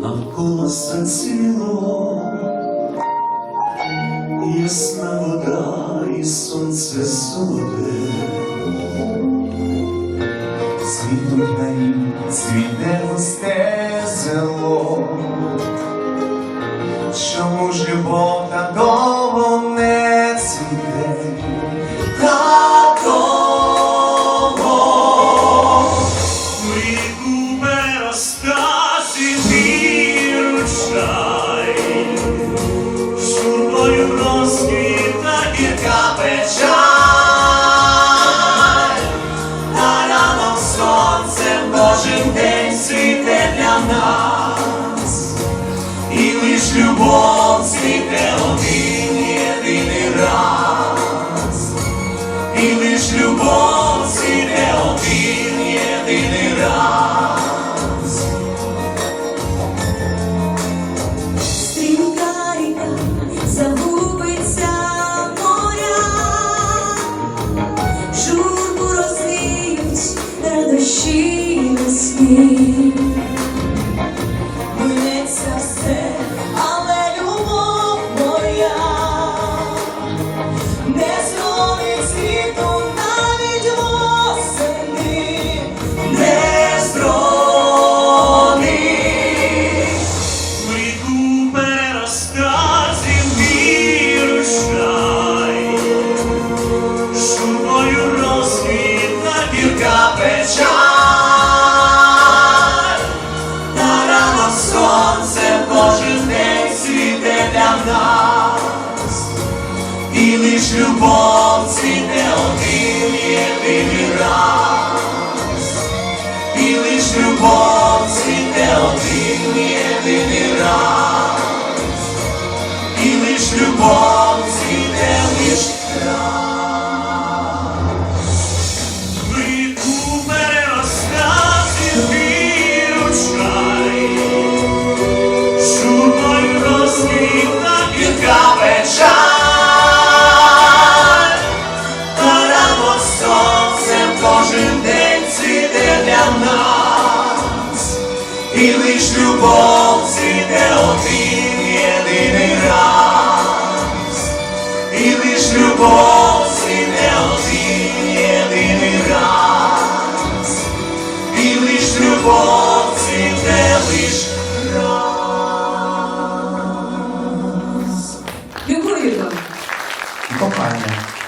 навколо станціло, ясна вода і сонце солоде. Цвітуть на нім, цвіте густе зело. Чому ж любов довго не цвіте? Єдиний раз. Стрімка загубиться моря, журбу розвіють радощі на Минеться печаль, Та рано сонце кожен день світе для нас, І лиш любов цвіте один єдиний раз. не лиш раз. Дякую вам. Кохання.